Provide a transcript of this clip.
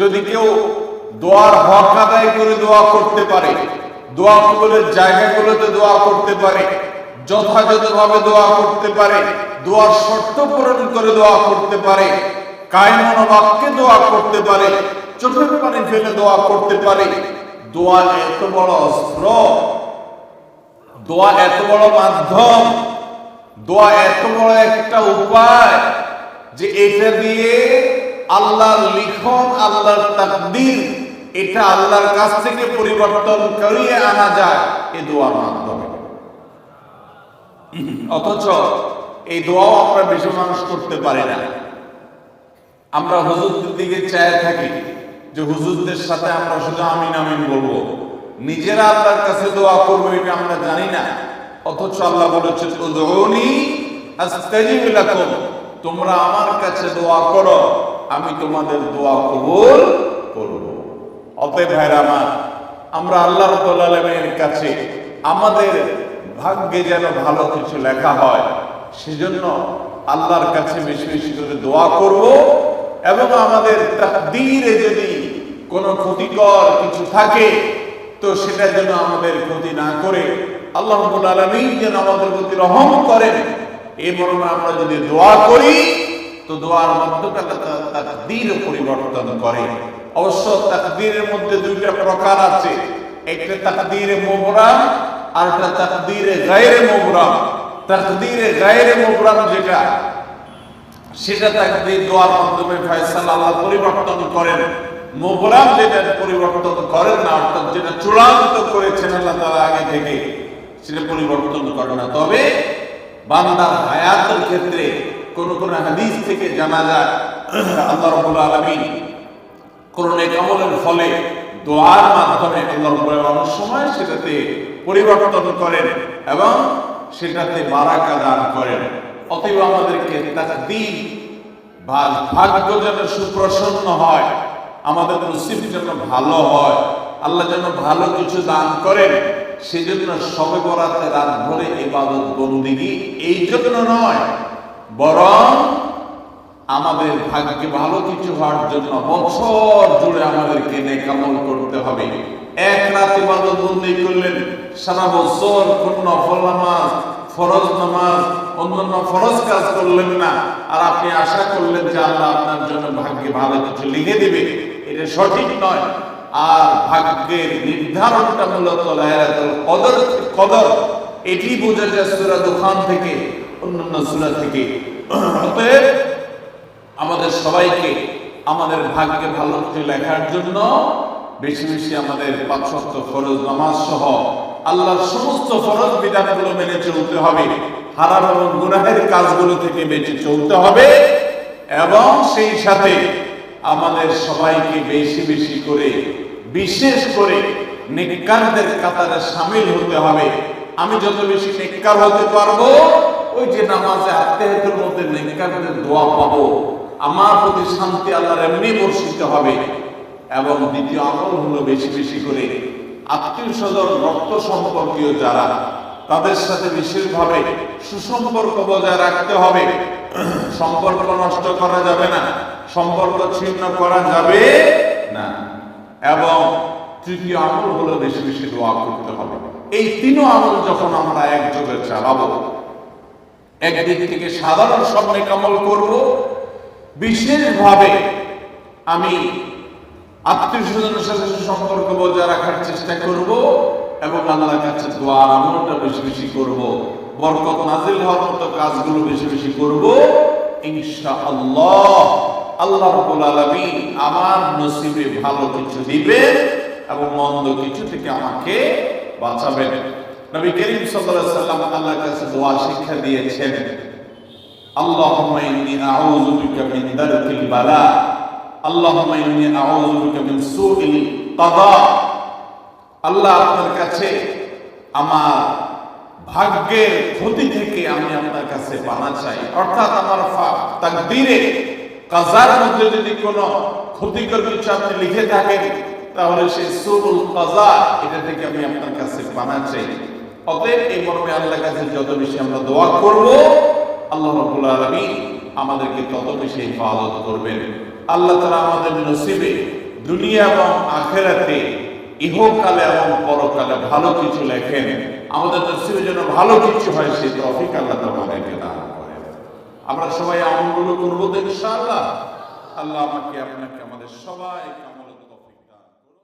যদি কেউ দোয়ার হক আদায় করে দোয়া করতে পারে, দোয়া কবুলের জায়গাগুলোতে দোয়া করতে পারে, যথাযথভাবে দোয়া করতে পারে, দোয়ার শর্ত পূরণ করে দোয়া করতে পারে কায়মন বাক্যে দোয়া করতে পারে, চোখের পানি ফেলে দোয়া করতে পারে, দোয়া এত বড় অস্ত্র, দোয়া এত বড় মাধ্যম, দোয়া এত বড় একটা উপায় যে এটা দিয়ে আল্লাহর লিখন, আল্লাহর তাকদীর, এটা আল্লাহর কাছ থেকে পরিবর্তন করিয়ে আনা যায়, এই দোয়ার মাধ্যমে অথচ এই দোয়াও আমরা বেশি মানুষ করতে পারি না। আমরা হুজুরদের দিকে চায় থাকি যে হুজুরদের সাথে আমরা শুধু আমিন আমিন বলব। নিজেরা আল্লাহর কাছে দোয়া করব এটা আমরা জানি না। অথচ আল্লাহ বলেছে উদউনি আস্তাজিব লাকুম। তোমরা আমার কাছে দোয়া করো। আমি তোমাদের দোয়া কবুল করব। অতএব ভাইরা আমার, আমরা আল্লাহ রাব্বুল আলামিনের কাছে আমাদের ভাগ্যে যেন ভালো কিছু লেখা হয়, সেজন্য আল্লাহর কাছে বেশি বেশি করে দোয়া করব এবং আমাদের তাকদীরে যদি কোনো ক্ষতিকর কিছু থাকে, তো সেটা যেন আমাদের ক্ষতি না করে আল্লাহ রাব্বুল আলামিন যেন আমাদের প্রতি রহম করেন। এই মর্মে আমরা যদি দোয়া করি, তো দোয়ার মাধ্যমে আল্লাহ তাকদীর পরিবর্তন করে। অবশ্য তাকদীরের মধ্যে দুইটা প্রকার আছে। একটা তাকদীরে মোবরাম, আর একটা তাকদীরে গায়রে মোবরাম। তাকদীরে গায়রে মোবরাম যেটা, সেটা তাকদীর দোয়ার মাধ্যমে ফয়সালা আল্লাহ পরিবর্তন করেন। মোবরাম যেটা পরিবর্তন করেন না, অর্থাৎ যেটা চূড়ান্ত করেছেন আল্লাহ তাআলা আগে থেকে, সেটা পরিবর্তন করে না। তবে বান্দার হায়াতের ক্ষেত্রে কোন কোন হাদিস থেকে জানা যায় আল্লাহ রাব্বুল আলামিন কোন নেক আমলের ফলে দোয়ার মাধ্যমে আল্লাহ রাব্বুল অনেক সময় সেটাতে পরিবর্তন করেন এবং সেটাতে বারাকা দান করেন। অতএব আমাদেরকে তাকদীর বা ভাগ্য যেন সুপ্রসন্ন হয়, আমাদের নসিব যেন ভালো হয়, আল্লাহ যেন ভালো কিছু দান করেন, সেজন্য সবে বরাতে রাত ভরে ইবাদত বন্দিগি এই জন্য নয়, বরং আমাদের ভাগ্যে ভালো কিছু হওয়ার জন্য বছর জুড়ে আমাদেরকে নেকামল করতে হবে। এক রাত ইবাদত করলেন। সারা বছর কোন নফল নামাজ, ফরজ নামাজ, অন্যান্য ফরজ কাজ করলেন না। আর আপনি আশা করলেন যে আল্লাহ আপনার জন্য ভাগ্যে ভালো কিছু লিখে দিবে। এটা সঠিক নয়। আর ভাগ্যের নির্ধারণটা মূলত লাইলাতুল কদর কদর। এটি বোঝা যায় সূরা দুখান থেকে, অন্যান্য সূরা থেকে। অতএব আমাদের সবাইকে, আমাদের ভাগ্যে ভালো কিছু লেখার জন্য বেশি বেশি আমাদের পাঁচ সপ্ত ফরজ নামাজ সহ আল্লাহর সমস্ত ফরজ বিধানগুলো মেনে চলতে হবে। হারাম এবং গুনাহের কাজগুলো থেকে বেঁচে চলতে হবে এবং সেই সাথে আমাদের সবাইকে বেশি বেশি করে, বিশেষ করে নেককারদের কাতারে সামিল হতে হবে। আমি যত বেশি নেককার হতে পারব, ওই যে নামাজে আত্মীয়তার মধ্যে নেককারদের দোয়া পাবো। আমার প্রতি শান্তি আল্লাহর এমনি বর্ষিত হবে। এবং দ্বিতীয় আমল হলো বেশি বেশি করে আত্মীয় স্বজন, রক্ত সম্পর্কীয় যারা, তাদের সাথে বিশেষভাবে সুসম্পর্ক বজায় রাখতে হবে। সম্পর্ক নষ্ট করা যাবে না, সম্পর্ক ছিন্ন করা যাবে না। এবং তৃতীয় আমল হলো বেশি বেশি দোয়া করতে হবে। এই তিনও আমল যখন আমরা একযোগে চালাবো, একদিক থেকে সাধারণ স্বপ্নে কামল করব বিশেষভাবে আমি আত্মীয় স্বজনের সাথে সম্পর্ক বজায় রাখার চেষ্টা করব এবং আল্লাহর কাছে দোয়ার আমলটা বেশি বেশি করব। বরকত নাজিল হওয়ার মতো কাজগুলো বেশি বেশি করব। ইনশাআল্লাহ আল্লাহ রাব্বুল আলামিন আমার নসিবে ভালো কিছু দিবেন এবং মন্দ কিছু থেকে আমাকে বাঁচাবেন। নবী করিম সাল্লাল্লাহু আলাইহি সাল্লাম আল্লাহর কাছে দোয়া শিক্ষা দিয়েছেন। اللهم إني أعوذ بك من درك البلاء اللهم إني أعوذ بك من سوء القضاء আল্লাহ আপনার কাছে আমার ভাগ্যের ক্ষতি থেকে আমি আপনার কাছে পানা চাই অর্থাৎ আমার ফা- তাকদীরে কাজার মধ্যে যদি কোনো ক্ষতিকর কিছু আপনি লিখে থাকেন তাহলে সেই সুরুল কাজা এটা থেকে আমি আপনার কাছে পানা চাই অতএব এই মর্মে আল্লাহর কাছে যত বেশি আমরা দোয়া করব আল্লাহ রাব্বুল আলামিন আমাদেরকে তত বেশি হিফাজত করবেন। আল্লাহ তাআলা আমাদের নসিবে দুনিয়া এবং আখেরাতে ইহকালে এবং পরকালে ভালো কিছু লেখেন। আমাদের নসিবের জন্য ভালো কিছু হয়, সেই তফিক আল্লাহ আমাদেরকে দান করেন। আমরা সবাই আমলগুলো করব তো ইনশাআল্লাহ। আল্লাহ আমাকে আপনাকে আমাদের সবাই আমলের তৌফিক দান করুন।